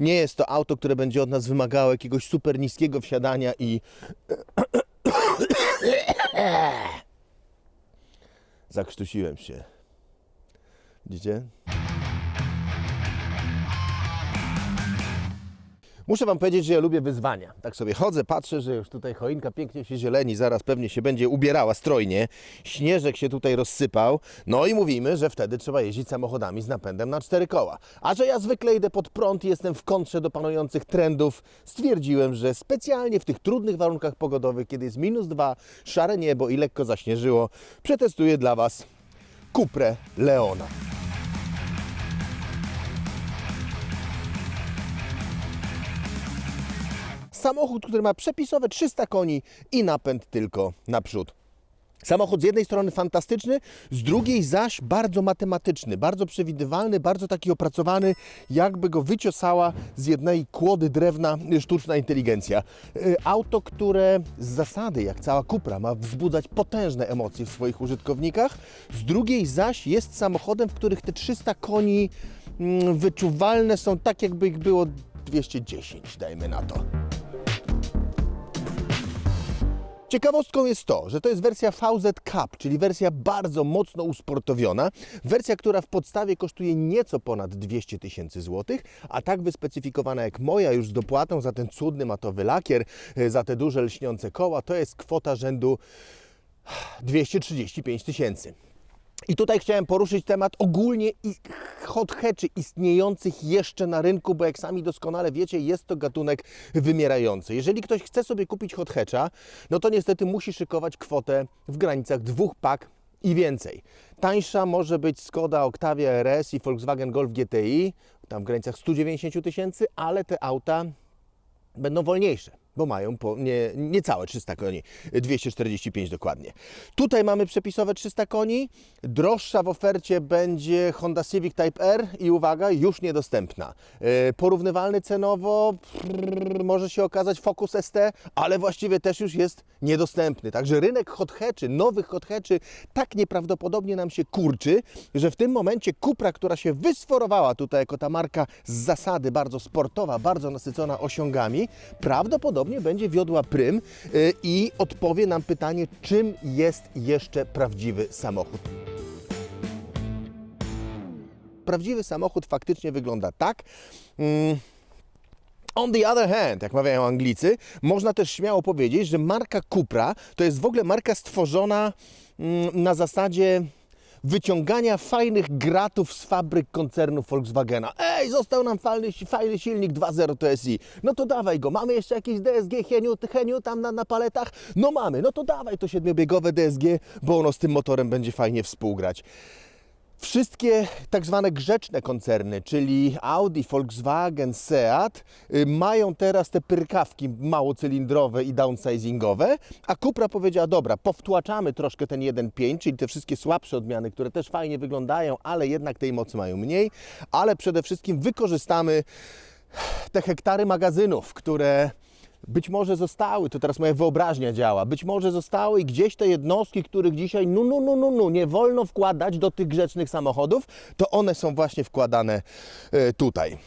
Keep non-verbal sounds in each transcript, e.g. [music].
Nie jest to auto, które będzie od nas wymagało jakiegoś super niskiego wsiadania i [coughs] zakrztusiłem się. Widzicie? Muszę Wam powiedzieć, że ja lubię wyzwania. Tak sobie chodzę, patrzę, że już tutaj choinka pięknie się zieleni, zaraz pewnie się będzie ubierała strojnie. Śnieżek się tutaj rozsypał. No i mówimy, że wtedy trzeba jeździć samochodami z napędem na cztery koła. A że ja zwykle idę pod prąd i jestem w kontrze do panujących trendów, stwierdziłem, że specjalnie w tych trudnych warunkach pogodowych, kiedy jest minus dwa, szare niebo i lekko zaśnieżyło, przetestuję dla Was Cuprę Leona. Samochód, który ma przepisowe 300 koni i napęd tylko naprzód. Samochód z jednej strony fantastyczny, z drugiej zaś bardzo matematyczny, bardzo przewidywalny, bardzo taki opracowany, jakby go wyciosała z jednej kłody drewna sztuczna inteligencja. Y, Auto, które z zasady, jak cała Cupra, ma wzbudzać potężne emocje w swoich użytkownikach, z drugiej zaś jest samochodem, w których te 300 koni mm, wyczuwalne są tak, jakby ich było 210, dajmy na to. Ciekawostką jest to, że to jest wersja VZ Cup, czyli wersja bardzo mocno usportowiona, wersja, która w podstawie kosztuje nieco ponad 200 tysięcy złotych, a tak wyspecyfikowana jak moja już z dopłatą za ten cudny matowy lakier, e, za te duże lśniące koła, to jest kwota rzędu 235 tysięcy. I tutaj chciałem poruszyć temat ogólnie hot hatchy istniejących jeszcze na rynku, bo jak sami doskonale wiecie, jest to gatunek wymierający. Jeżeli ktoś chce sobie kupić hot hatcha, no to niestety musi szykować kwotę w granicach dwóch pak i więcej. Tańsza może być Skoda Octavia RS i Volkswagen Golf GTI, tam w granicach 190 tysięcy, ale te auta będą wolniejsze, bo mają po nie, niecałe 300 koni, 245 dokładnie. Tutaj mamy przepisowe 300 koni, droższa w ofercie będzie Honda Civic Type R i uwaga, już niedostępna. E, Porównywalny cenowo prrr, może się okazać Focus ST, ale właściwie też już jest niedostępny. Także rynek hot hatchy, nowych hot hatchy tak nieprawdopodobnie nam się kurczy, że w tym momencie Cupra, która się wysforowała tutaj jako ta marka z zasady bardzo sportowa, bardzo nasycona osiągami, prawdopodobnie będzie wiodła prym y, i odpowie nam pytanie, czym jest jeszcze prawdziwy samochód. Prawdziwy samochód faktycznie wygląda tak. Mm, On the other hand, jak mawiają Anglicy, można też śmiało powiedzieć, że marka Cupra to jest w ogóle marka stworzona mm, na zasadzie wyciągania fajnych gratów z fabryk koncernu Volkswagena. Ej, został nam fajny, fajny silnik 2.0 TSI. No to dawaj go. Mamy jeszcze jakieś DSG Heniu, Heniu tam na, na paletach? No mamy. No to dawaj to siedmiobiegowe DSG, bo ono z tym motorem będzie fajnie współgrać. Wszystkie tak zwane grzeczne koncerny, czyli Audi, Volkswagen, Seat, y, mają teraz te pyrkawki małocylindrowe i downsizingowe, a Cupra powiedziała, dobra, powtłaczamy troszkę ten 1.5, czyli te wszystkie słabsze odmiany, które też fajnie wyglądają, ale jednak tej mocy mają mniej, ale przede wszystkim wykorzystamy te hektary magazynów, które być może zostały, to teraz moja wyobraźnia działa, być może zostały i gdzieś te jednostki, których dzisiaj no, no, no, no, no, nie wolno wkładać do tych grzecznych samochodów, to one są właśnie wkładane e, tutaj.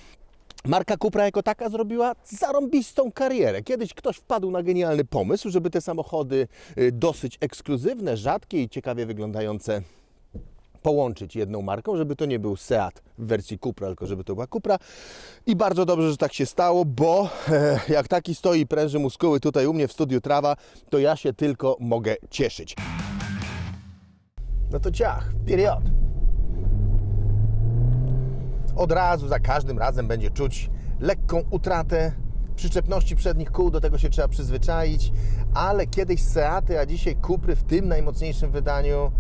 Marka Cupra jako taka zrobiła zarąbistą karierę. Kiedyś ktoś wpadł na genialny pomysł, żeby te samochody e, dosyć ekskluzywne, rzadkie i ciekawie wyglądające połączyć jedną marką, żeby to nie był Seat w wersji Cupra, tylko żeby to była Cupra. I bardzo dobrze, że tak się stało, bo e, jak taki stoi i pręży muskuły tutaj u mnie w studiu Trawa, to ja się tylko mogę cieszyć. No to ciach, period. Od razu, za każdym razem będzie czuć lekką utratę przyczepności przednich kół, do tego się trzeba przyzwyczaić, ale kiedyś Seaty, a dzisiaj Cupry w tym najmocniejszym wydaniu,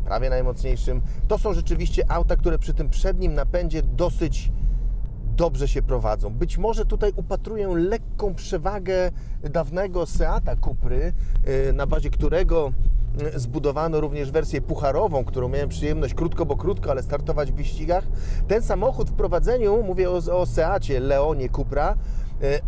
prawie najmocniejszym, to są rzeczywiście auta, które przy tym przednim napędzie dosyć dobrze się prowadzą. Być może tutaj upatruję lekką przewagę dawnego Seata Cupry, yy, na bazie którego yy, zbudowano również wersję pucharową, którą miałem przyjemność krótko, bo krótko, ale startować w wyścigach. Ten samochód w prowadzeniu, mówię o, o Seacie Leonie Cupra,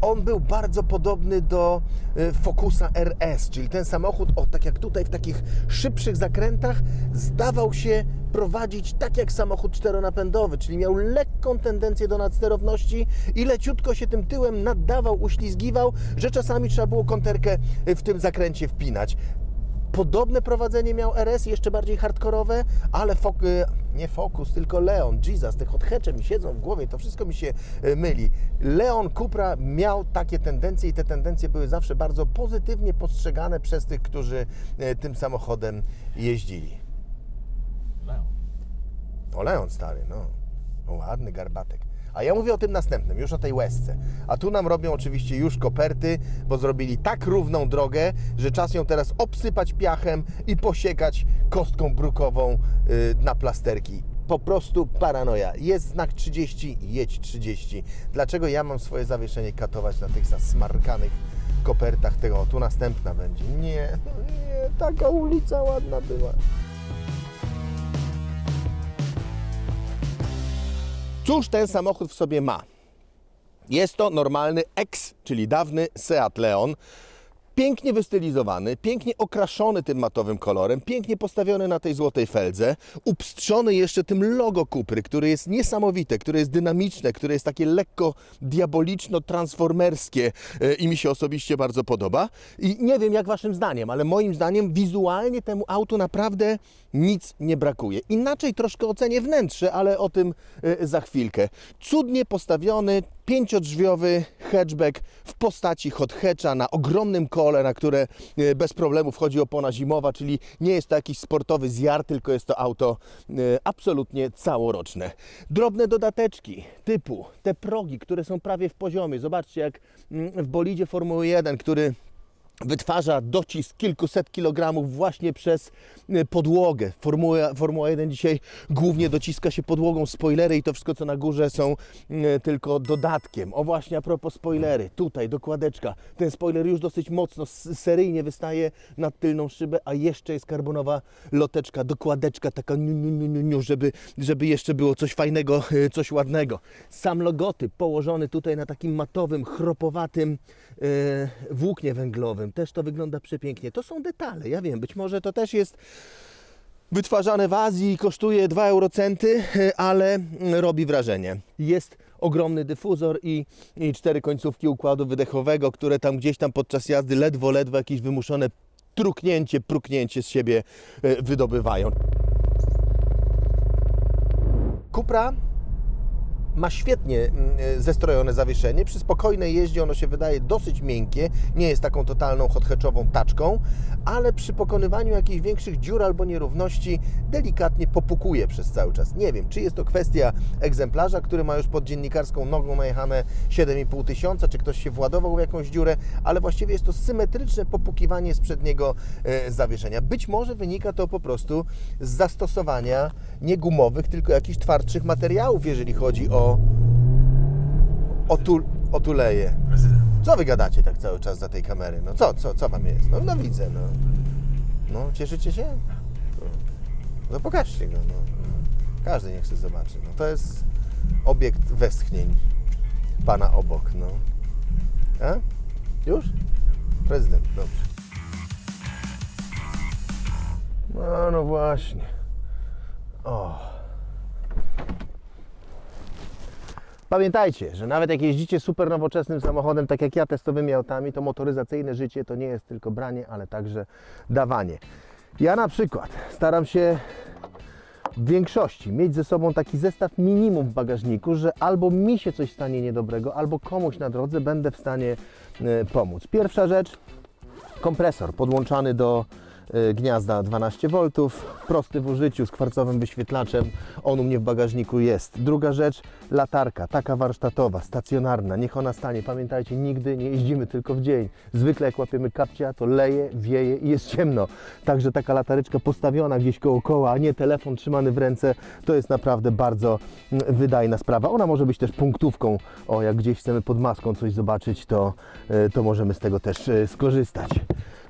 on był bardzo podobny do yy, Focusa RS, czyli ten samochód, o tak jak tutaj w takich szybszych zakrętach, zdawał się prowadzić tak jak samochód czteronapędowy, czyli miał lekką tendencję do nadsterowności i leciutko się tym tyłem naddawał, uślizgiwał, że czasami trzeba było konterkę w tym zakręcie wpinać. Podobne prowadzenie miał RS, jeszcze bardziej hardkorowe, ale fok, y, nie Focus, tylko Leon, Jesus, te hatche mi siedzą w głowie, to wszystko mi się y, myli. Leon Cupra miał takie tendencje i te tendencje były zawsze bardzo pozytywnie postrzegane przez tych, którzy y, tym samochodem jeździli. Leon. O Leon stary, no. O, ładny garbatek. A ja mówię o tym następnym, już o tej łezce. A tu nam robią oczywiście już koperty, bo zrobili tak równą drogę, że czas ją teraz obsypać piachem i posiekać kostką brukową y, na plasterki. Po prostu paranoja. Jest znak 30, jedź 30. Dlaczego ja mam swoje zawieszenie katować na tych zasmarkanych kopertach tego? Tu następna będzie. Nie, [laughs] nie, taka ulica ładna była. Cóż ten samochód w sobie ma? Jest to normalny X, czyli dawny Seat Leon. Pięknie wystylizowany, pięknie okraszony tym matowym kolorem, pięknie postawiony na tej złotej feldze, upstrzony jeszcze tym logo Kupry, które jest niesamowite, które jest dynamiczne, które jest takie lekko diaboliczno-transformerskie e, i mi się osobiście bardzo podoba. I nie wiem jak waszym zdaniem, ale moim zdaniem wizualnie temu autu naprawdę nic nie brakuje. Inaczej troszkę ocenię wnętrze, ale o tym e, za chwilkę. Cudnie postawiony, pięciodrzwiowy hatchback w postaci hot hatcha na ogromnym kole, na które e, bez problemu wchodzi opona zimowa, czyli nie jest to jakiś sportowy zjar, tylko jest to auto e, absolutnie całoroczne. Drobne dodateczki typu te progi, które są prawie w poziomie. Zobaczcie jak mm, w bolidzie Formuły 1, który wytwarza docisk kilkuset kilogramów właśnie przez y, podłogę. Formuła, Formuła 1 dzisiaj głównie dociska się podłogą spoilery i to wszystko co na górze są y, tylko dodatkiem. O właśnie a propos spoilery, tutaj dokładeczka. Ten spoiler już dosyć mocno seryjnie wystaje nad tylną szybę, a jeszcze jest karbonowa loteczka, dokładeczka taka niu, niu, niu, niu, żeby, żeby jeszcze było coś fajnego, y, coś ładnego. Sam logotyp położony tutaj na takim matowym, chropowatym włóknie węglowym. Też to wygląda przepięknie. To są detale, ja wiem, być może to też jest wytwarzane w Azji i kosztuje 2 eurocenty, e, ale mm, robi wrażenie. Jest ogromny dyfuzor i, i cztery końcówki układu wydechowego, które tam gdzieś tam podczas jazdy ledwo, ledwo jakieś wymuszone truknięcie, pruknięcie z siebie e, wydobywają. Cupra ma świetnie mm, e, zestrojone zawieszenie. Przy spokojnej jeździe ono się wydaje dosyć miękkie, nie jest taką totalną hot-hatchową taczką, ale przy pokonywaniu jakichś większych dziur albo nierówności delikatnie popukuje przez cały czas. Nie wiem, czy jest to kwestia egzemplarza, który ma już pod dziennikarską nogą najechane 7,5 tysiąca, czy ktoś się władował w jakąś dziurę, ale właściwie jest to symetryczne popukiwanie z przedniego e, zawieszenia. Być może wynika to po prostu z zastosowania nie gumowych, tylko jakichś twardszych materiałów, jeżeli chodzi o o, tu, o tuleje. Co wy gadacie tak cały czas za tej kamery? No co, co, co wam jest? No, no widzę, no. No, cieszycie się? No, no pokażcie go, no. Każdy niech chce zobaczy. No, to jest obiekt westchnień pana obok, no. A? Już? Prezydent, dobrze. No, no właśnie. O. Pamiętajcie, że nawet jak jeździcie super nowoczesnym samochodem, tak jak ja testowymi autami, to motoryzacyjne życie to nie jest tylko branie, ale także dawanie. Ja na przykład staram się w większości mieć ze sobą taki zestaw minimum w bagażniku, że albo mi się coś stanie niedobrego, albo komuś na drodze będę w stanie e, pomóc. Pierwsza rzecz, kompresor podłączany do gniazda 12 V, prosty w użyciu z kwarcowym wyświetlaczem. On u mnie w bagażniku jest. Druga rzecz, latarka, taka warsztatowa, stacjonarna. Niech ona stanie. Pamiętajcie, nigdy nie jeździmy tylko w dzień. Zwykle jak łapiemy kapcia, to leje, wieje i jest ciemno. Także taka latareczka postawiona gdzieś koło koła, a nie telefon trzymany w ręce, to jest naprawdę bardzo mm, wydajna sprawa. Ona może być też punktówką. O, jak gdzieś chcemy pod maską coś zobaczyć, to, e, to możemy z tego też e, skorzystać.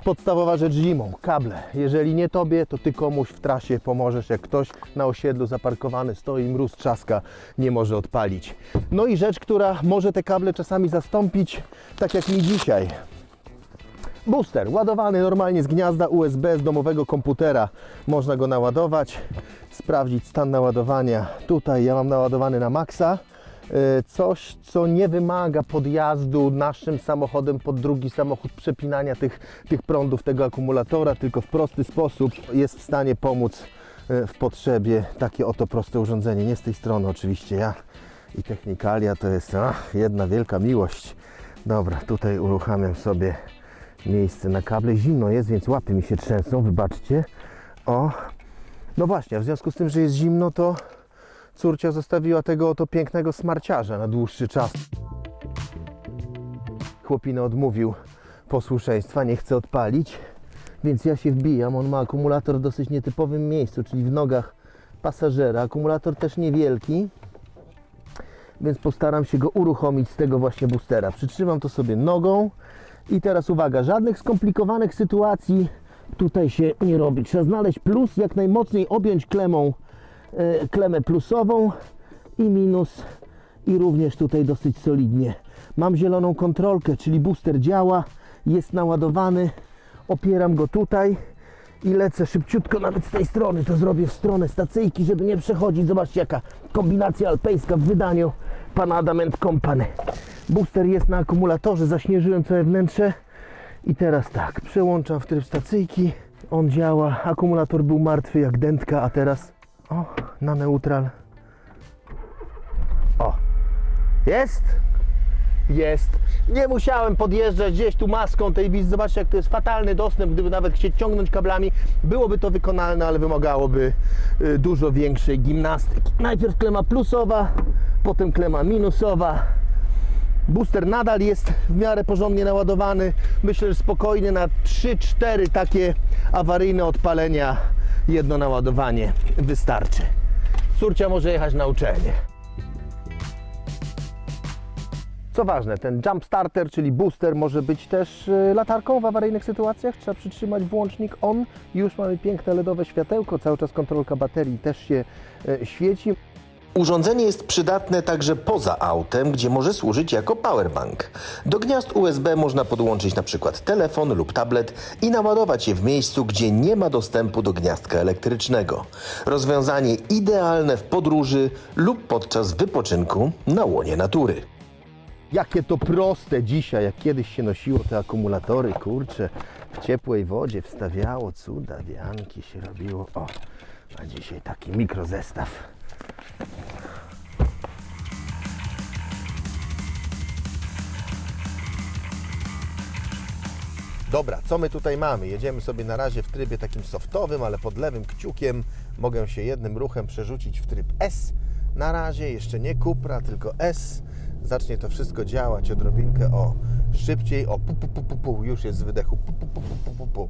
Podstawowa rzecz zimą, kable. Jeżeli nie tobie, to ty komuś w trasie pomożesz, jak ktoś na osiedlu zaparkowany stoi, mróz trzaska, nie może odpalić. No i rzecz, która może te kable czasami zastąpić, tak jak mi dzisiaj. Booster ładowany normalnie z gniazda USB, z domowego komputera. Można go naładować, sprawdzić stan naładowania. Tutaj ja mam naładowany na maksa. E, Coś, co nie wymaga podjazdu naszym samochodem pod drugi samochód, przepinania tych, tych prądów tego akumulatora, tylko w prosty sposób jest w stanie pomóc e, w potrzebie takie oto proste urządzenie. Nie z tej strony oczywiście ja i technikalia to jest ach, jedna wielka miłość. Dobra, tutaj uruchamiam sobie miejsce na kable. Zimno jest, więc łapy mi się trzęsą, wybaczcie. O, no właśnie, w związku z tym, że jest zimno, to córcia zostawiła tego oto pięknego smarciarza na dłuższy czas. Chłopina odmówił posłuszeństwa, nie chce odpalić, więc ja się wbijam. On ma akumulator w dosyć nietypowym miejscu, czyli w nogach pasażera. Akumulator też niewielki, więc postaram się go uruchomić z tego właśnie boostera. Przytrzymam to sobie nogą i teraz uwaga, żadnych skomplikowanych sytuacji tutaj się nie robi. Trzeba znaleźć plus, jak najmocniej objąć klemą klemę plusową i minus i również tutaj dosyć solidnie. Mam zieloną kontrolkę, czyli booster działa, jest naładowany, opieram go tutaj i lecę szybciutko nawet z tej strony, to zrobię w stronę stacyjki, żeby nie przechodzić. Zobaczcie jaka kombinacja alpejska w wydaniu pana Adament Company. Booster jest na akumulatorze, zaśnieżyłem całe wnętrze i teraz tak, przełączam w tryb stacyjki, on działa, akumulator był martwy jak dętka, a teraz o, na neutral. O, jest? Jest. Nie musiałem podjeżdżać gdzieś tu maską tej wiz. Zobaczcie, jak to jest fatalny dostęp. Gdyby nawet chcieć ciągnąć kablami, byłoby to wykonalne, ale wymagałoby y, dużo większej gimnastyki. Najpierw klema plusowa, potem klema minusowa. Booster nadal jest w miarę porządnie naładowany. Myślę, że spokojnie na 3-4 takie awaryjne odpalenia jedno naładowanie wystarczy. Córcia może jechać na uczelnię. Co ważne, ten jump starter, czyli booster, może być też y, latarką w awaryjnych sytuacjach. Trzeba przytrzymać włącznik on. Już mamy piękne LEDowe światełko, cały czas kontrolka baterii też się y, świeci. Urządzenie jest przydatne także poza autem, gdzie może służyć jako powerbank. Do gniazd USB można podłączyć np. telefon lub tablet i naładować je w miejscu, gdzie nie ma dostępu do gniazdka elektrycznego. Rozwiązanie idealne w podróży lub podczas wypoczynku na łonie natury. Jakie to proste dzisiaj, jak kiedyś się nosiło te akumulatory, kurcze, w ciepłej wodzie wstawiało, cuda, wianki się robiło. O, a dzisiaj taki mikrozestaw. Dobra, co my tutaj mamy? Jedziemy sobie na razie w trybie takim softowym, ale pod lewym kciukiem mogę się jednym ruchem przerzucić w tryb S. Na razie jeszcze nie Cupra, tylko S. Zacznie to wszystko działać odrobinkę o szybciej, o pu, pu, pu, pu, pu. już jest z wydechu pu, pu, pu, pu, pu, pu.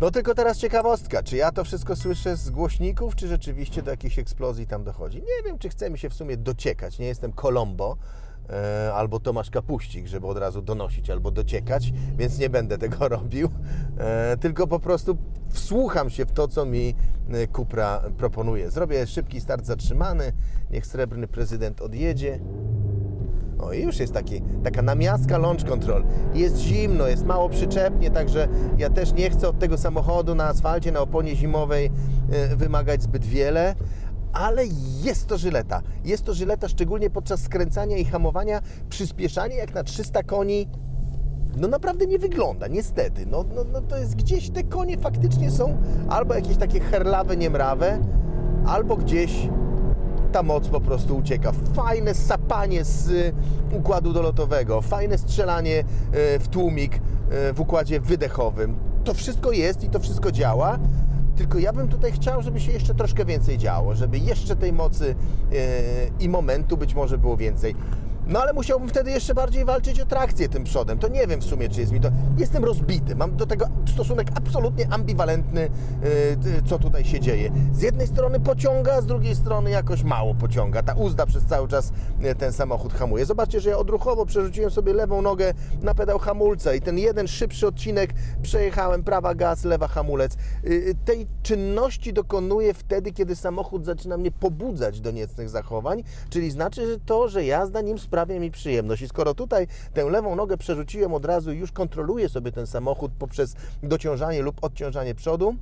No tylko teraz ciekawostka, czy ja to wszystko słyszę z głośników, czy rzeczywiście do jakiejś eksplozji tam dochodzi? Nie wiem, czy chce mi się w sumie dociekać. Nie jestem Colombo e, albo Tomasz Kapuścik, żeby od razu donosić albo dociekać, więc nie będę tego [laughs] robił. E, tylko po prostu wsłucham się w to, co mi e, Kupra proponuje. Zrobię szybki start zatrzymany, niech srebrny prezydent odjedzie. O, i już jest taki, taka namiastka launch control. Jest zimno, jest mało przyczepnie, także ja też nie chcę od tego samochodu na asfalcie, na oponie zimowej e, wymagać zbyt wiele. Ale jest to żyleta. Jest to żyleta szczególnie podczas skręcania i hamowania. Przyspieszanie jak na 300 koni no naprawdę nie wygląda, niestety. No, no, no to jest gdzieś te konie faktycznie są albo jakieś takie herlawe, niemrawe, albo gdzieś ta moc po prostu ucieka. Fajne sapanie z y, układu dolotowego, fajne strzelanie y, w tłumik y, w układzie wydechowym. To wszystko jest i to wszystko działa. Tylko ja bym tutaj chciał, żeby się jeszcze troszkę więcej działo, żeby jeszcze tej mocy i momentu być może było więcej. No ale musiałbym wtedy jeszcze bardziej walczyć o trakcję tym przodem. To nie wiem w sumie, czy jest mi to. Jestem rozbity. Mam do tego stosunek absolutnie ambiwalentny, yy, co tutaj się dzieje. Z jednej strony pociąga, z drugiej strony jakoś mało pociąga. Ta uzda przez cały czas yy, ten samochód hamuje. Zobaczcie, że ja odruchowo przerzuciłem sobie lewą nogę na pedał hamulca i ten jeden szybszy odcinek przejechałem prawa gaz, lewa hamulec. Tej czynności dokonuję wtedy, kiedy samochód zaczyna mnie pobudzać do niecnych zachowań, czyli znaczy że to, że jazda nim sprawia sprawia mi przyjemność. I skoro tutaj tę lewą nogę przerzuciłem od razu i już kontroluję sobie ten samochód poprzez dociążanie lub odciążanie przodu,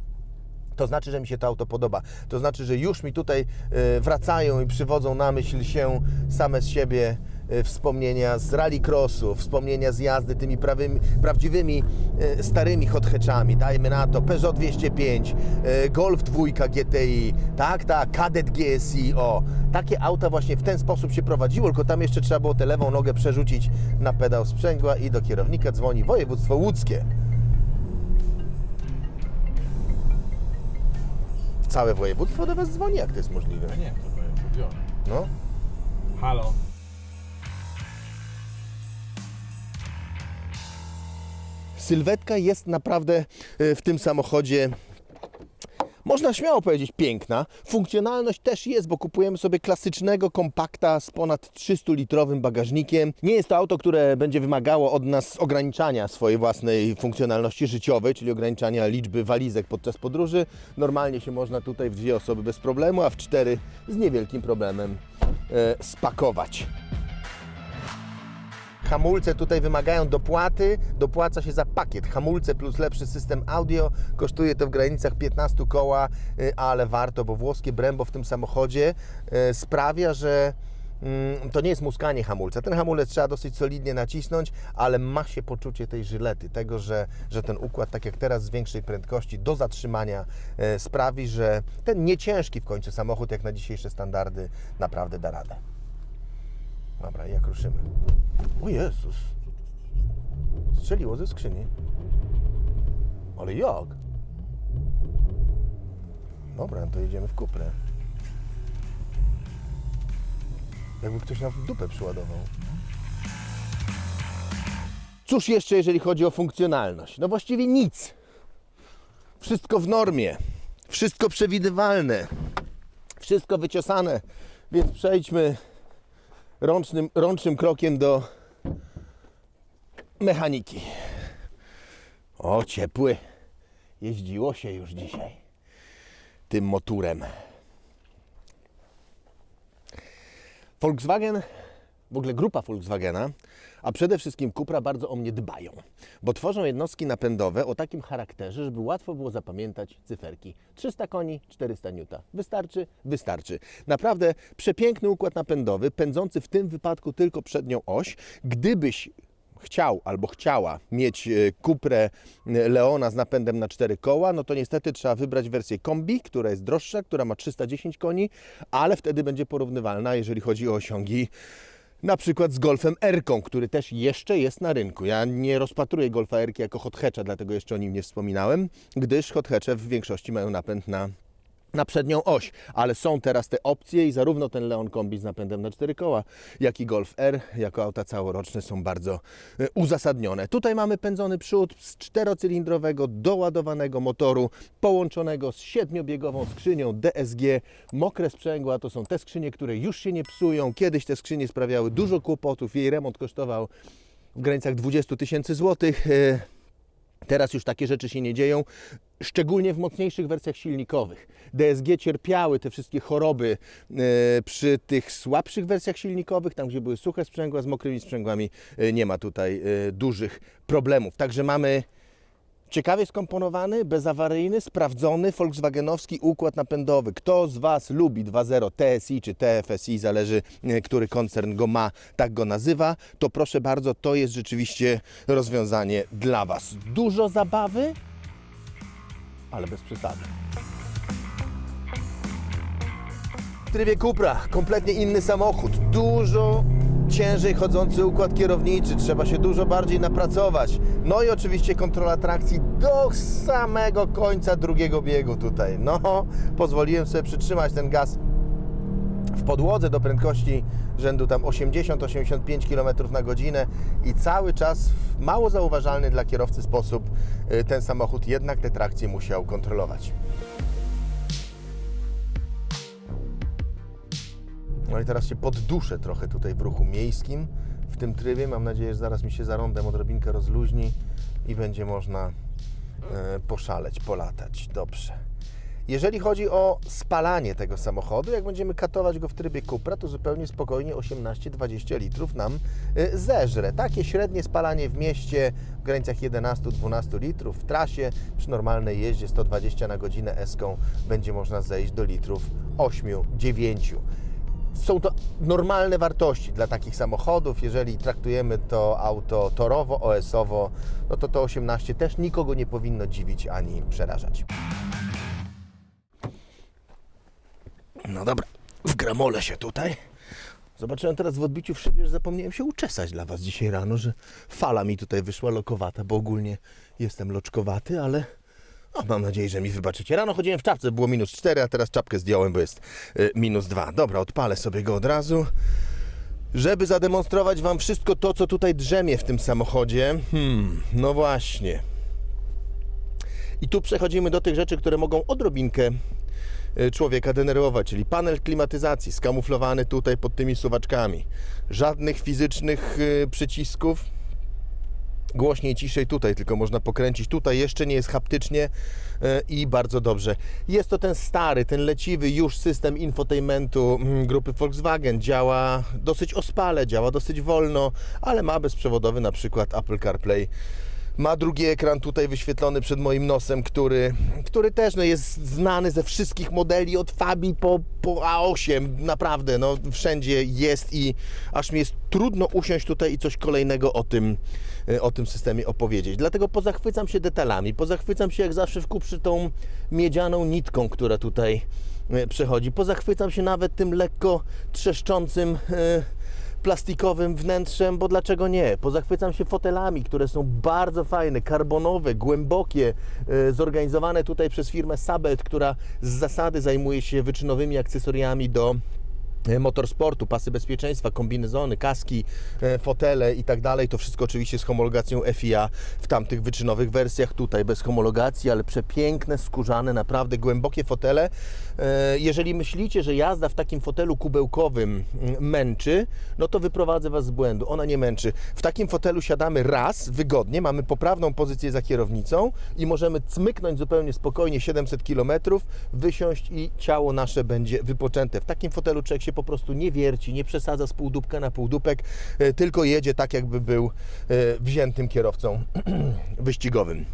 to znaczy, że mi się to auto podoba. To znaczy, że już mi tutaj e, wracają i przywodzą na myśl się same z siebie wspomnienia z rallycrossu, wspomnienia z jazdy tymi prawymi, prawdziwymi e, starymi hot hatchami. Dajmy na to Peugeot 205, e, Golf 2 GTI, tak, tak, Kadett GSI, o. Takie auta właśnie w ten sposób się prowadziło, tylko tam jeszcze trzeba było tę lewą nogę przerzucić na pedał sprzęgła i do kierownika dzwoni województwo łódzkie. Całe województwo do Was dzwoni, jak to jest możliwe. Nie, to ulubione. No. Halo. Sylwetka jest naprawdę e, w tym samochodzie. Można śmiało powiedzieć piękna. Funkcjonalność też jest, bo kupujemy sobie klasycznego kompakta z ponad 300-litrowym bagażnikiem. Nie jest to auto, które będzie wymagało od nas ograniczania swojej własnej funkcjonalności życiowej, czyli ograniczania liczby walizek podczas podróży. Normalnie się można tutaj w dwie osoby bez problemu, a w cztery z niewielkim problemem e, spakować. Hamulce tutaj wymagają dopłaty, dopłaca się za pakiet. Hamulce plus lepszy system audio, kosztuje to w granicach 15 koła, y, ale warto, bo włoskie Brembo w tym samochodzie y, sprawia, że mm, to nie jest muskanie hamulca. Ten hamulec trzeba dosyć solidnie nacisnąć, ale ma się poczucie tej żylety, tego, że, że ten układ, tak jak teraz z większej prędkości do zatrzymania e, sprawi, że ten nieciężki w końcu samochód, jak na dzisiejsze standardy, naprawdę da radę. Dobra, jak ruszymy? O Jezus! Strzeliło ze skrzyni. Ale jak? Dobra, to jedziemy w kuprę. Jakby ktoś nam w dupę przyładował. Cóż jeszcze, jeżeli chodzi o funkcjonalność? No właściwie nic. Wszystko w normie. Wszystko przewidywalne. Wszystko wyciosane. Więc przejdźmy rącznym, rącznym krokiem do mechaniki. O, ciepły. Jeździło się już dzisiaj tym motorem. Volkswagen, w ogóle grupa Volkswagena, a przede wszystkim Cupra bardzo o mnie dbają, bo tworzą jednostki napędowe o takim charakterze, żeby łatwo było zapamiętać cyferki. 300 koni, 400 N. Wystarczy? Wystarczy. Naprawdę przepiękny układ napędowy, pędzący w tym wypadku tylko przednią oś. Gdybyś chciał albo chciała mieć e, Cuprę e, Leona z napędem na cztery koła, no to niestety trzeba wybrać wersję kombi, która jest droższa, która ma 310 koni, ale wtedy będzie porównywalna, jeżeli chodzi o osiągi na przykład z Golfem R, który też jeszcze jest na rynku. Ja nie rozpatruję Golfa R jako hot hatcha, dlatego jeszcze o nim nie wspominałem, gdyż hot w większości mają napęd na na przednią oś, ale są teraz te opcje i zarówno ten Leon Kombi z napędem na cztery koła, jak i Golf R jako auta całoroczne są bardzo e, uzasadnione. Tutaj mamy pędzony przód z czterocylindrowego, doładowanego motoru, połączonego z siedmiobiegową skrzynią DSG. Mokre sprzęgła to są te skrzynie, które już się nie psują. Kiedyś te skrzynie sprawiały dużo kłopotów, jej remont kosztował w granicach 20 tysięcy złotych. Teraz już takie rzeczy się nie dzieją, szczególnie w mocniejszych wersjach silnikowych. DSG cierpiały te wszystkie choroby e, przy tych słabszych wersjach silnikowych, tam gdzie były suche sprzęgła z mokrymi sprzęgłami, e, nie ma tutaj e, dużych problemów. Także mamy ciekawie skomponowany, bezawaryjny, sprawdzony Volkswagenowski układ napędowy. Kto z Was lubi 2.0 TSI czy TFSI, zależy e, który koncern go ma, tak go nazywa, to proszę bardzo, to jest rzeczywiście rozwiązanie dla Was. Dużo zabawy, ale bez przesady. W trybie Cupra kompletnie inny samochód, dużo ciężej chodzący układ kierowniczy, trzeba się dużo bardziej napracować. No i oczywiście kontrola trakcji do samego końca drugiego biegu tutaj. No, pozwoliłem sobie przytrzymać ten gaz w podłodze do prędkości rzędu tam 80-85 km na godzinę i cały czas w mało zauważalny dla kierowcy sposób y, ten samochód jednak te trakcje musiał kontrolować. No i teraz się podduszę trochę tutaj w ruchu miejskim w tym trybie. Mam nadzieję, że zaraz mi się za rondem odrobinkę rozluźni i będzie można e, poszaleć, polatać. Dobrze. Jeżeli chodzi o spalanie tego samochodu, jak będziemy katować go w trybie Cupra, to zupełnie spokojnie 18-20 litrów nam y, zeżre. Takie średnie spalanie w mieście w granicach 11-12 litrów, w trasie przy normalnej jeździe 120 na godzinę eską będzie można zejść do litrów 8-9 są to normalne wartości dla takich samochodów. Jeżeli traktujemy to auto torowo, OS-owo, no to to 18 też nikogo nie powinno dziwić ani przerażać. No dobra, w gramole się tutaj. Zobaczyłem teraz w odbiciu w szybie, że zapomniałem się uczesać dla Was dzisiaj rano, że fala mi tutaj wyszła lokowata, bo ogólnie jestem loczkowaty, ale mam nadzieję, że mi wybaczycie. Rano chodziłem w czapce, było minus 4, a teraz czapkę zdjąłem, bo jest y, minus 2. Dobra, odpalę sobie go od razu. Żeby zademonstrować Wam wszystko to, co tutaj drzemie w tym samochodzie. Hmm, no właśnie. I tu przechodzimy do tych rzeczy, które mogą odrobinkę y, człowieka denerwować, czyli panel klimatyzacji skamuflowany tutaj pod tymi suwaczkami. Żadnych fizycznych y, przycisków, głośniej, ciszej tutaj, tylko można pokręcić. Tutaj jeszcze nie jest haptycznie e, i bardzo dobrze. Jest to ten stary, ten leciwy już system infotainmentu mm, grupy Volkswagen. Działa dosyć ospale, działa dosyć wolno, ale ma bezprzewodowy na przykład Apple CarPlay. Ma drugi ekran tutaj wyświetlony przed moim nosem, który, który też no, jest znany ze wszystkich modeli od Fabii po, po A8. Naprawdę, no, wszędzie jest i aż mi jest trudno usiąść tutaj i coś kolejnego o tym, o tym systemie opowiedzieć. Dlatego pozachwycam się detalami, pozachwycam się jak zawsze w kuprzy tą miedzianą nitką, która tutaj e, przechodzi. Pozachwycam się nawet tym lekko trzeszczącym e, plastikowym wnętrzem, bo dlaczego nie? Pozachwycam się fotelami, które są bardzo fajne, karbonowe, głębokie, zorganizowane tutaj przez firmę Sabelt, która z zasady zajmuje się wyczynowymi akcesoriami do motorsportu, pasy bezpieczeństwa, kombinezony, kaski, e, fotele i tak dalej. To wszystko oczywiście z homologacją FIA w tamtych wyczynowych wersjach. Tutaj bez homologacji, ale przepiękne, skórzane, naprawdę głębokie fotele. E, Jeżeli myślicie, że jazda w takim fotelu kubełkowym mm, męczy, no to wyprowadzę Was z błędu. Ona nie męczy. W takim fotelu siadamy raz, wygodnie, mamy poprawną pozycję za kierownicą i możemy cmyknąć zupełnie spokojnie 700 km, wysiąść i ciało nasze będzie wypoczęte. W takim fotelu człowiek się po prostu nie wierci, nie przesadza z półdupka na półdupek, e, tylko jedzie tak, jakby był e, wziętym kierowcą [clears throat] wyścigowym.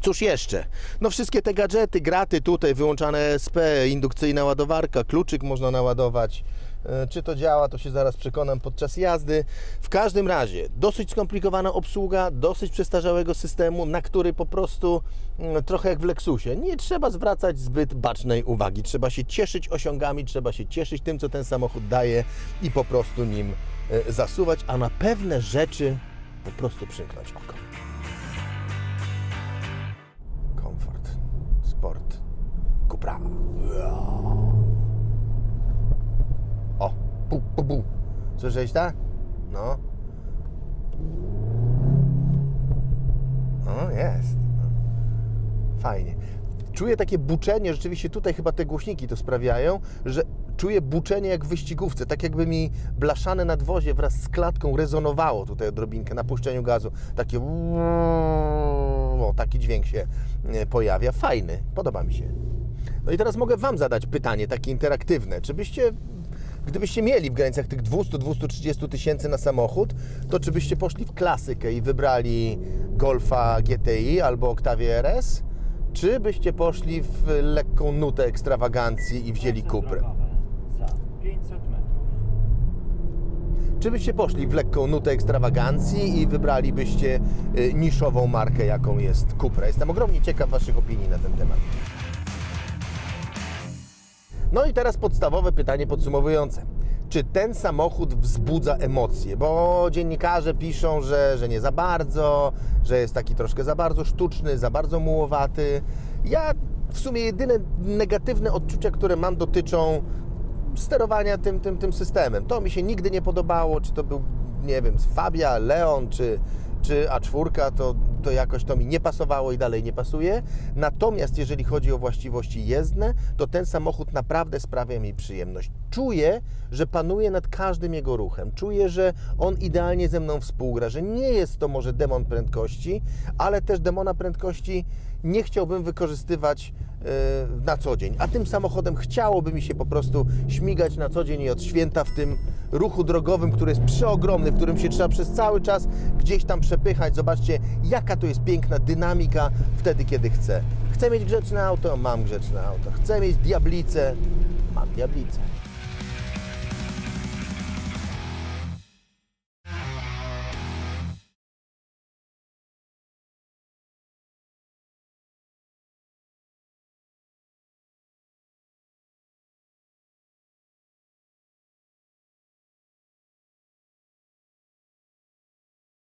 Cóż jeszcze? No wszystkie te gadżety, graty tutaj, wyłączane SP, indukcyjna ładowarka, kluczyk można naładować. E, Czy to działa, to się zaraz przekonam podczas jazdy. W każdym razie, dosyć skomplikowana obsługa, dosyć przestarzałego systemu, na który po prostu mm, trochę jak w Lexusie. Nie trzeba zwracać zbyt bacznej uwagi. Trzeba się cieszyć osiągami, trzeba się cieszyć tym, co ten samochód daje i po prostu nim e, zasuwać, a na pewne rzeczy po prostu przymknąć oko. Komfort, sport, Cupra. Bu, bu, bu. Słyszałeś tak? No. O, jest. Fajnie. Czuję takie buczenie, rzeczywiście tutaj chyba te głośniki to sprawiają, że czuję buczenie jak w wyścigówce, tak jakby mi blaszane nadwozie wraz z klatką rezonowało tutaj odrobinkę na puszczeniu gazu. Takie o, taki dźwięk się e, pojawia. Fajny, podoba mi się. No i teraz mogę Wam zadać pytanie takie interaktywne. Czy byście, gdybyście mieli w granicach tych 200-230 tysięcy na samochód, to czy byście poszli w klasykę i wybrali Golfa GTI albo Octavia RS? Czy byście poszli w lekką nutę ekstrawagancji i wzięli Cuprę? Za 500 metrów. Czy byście poszli w lekką nutę ekstrawagancji i wybralibyście y, niszową markę, jaką jest Cupra? Jestem ogromnie ciekaw Waszych opinii na ten temat. No i teraz podstawowe pytanie podsumowujące. Czy ten samochód wzbudza emocje? Bo dziennikarze piszą, że, że nie za bardzo, że jest taki troszkę za bardzo sztuczny, za bardzo mułowaty. Ja w sumie jedyne negatywne odczucia, które mam, dotyczą sterowania tym, tym, tym systemem. To mi się nigdy nie podobało, czy to był, nie wiem, Fabia, Leon, czy, czy A4, to, to jakoś to mi nie pasowało i dalej nie pasuje. Natomiast jeżeli chodzi o właściwości jezdne, to ten samochód naprawdę sprawia mi przyjemność. Czuję, że panuje nad każdym jego ruchem. Czuję, że on idealnie ze mną współgra, że nie jest to może demon prędkości, ale też demona prędkości nie chciałbym wykorzystywać e, na co dzień. A tym samochodem chciałoby mi się po prostu śmigać na co dzień i od święta w tym ruchu drogowym, który jest przeogromny, w którym się trzeba przez cały czas gdzieś tam przepychać. Zobaczcie, jaka to jest piękna dynamika wtedy, kiedy chcę. Chcę mieć grzeczne auto, mam grzeczne auto. Chcę mieć diablicę, mam diablicę.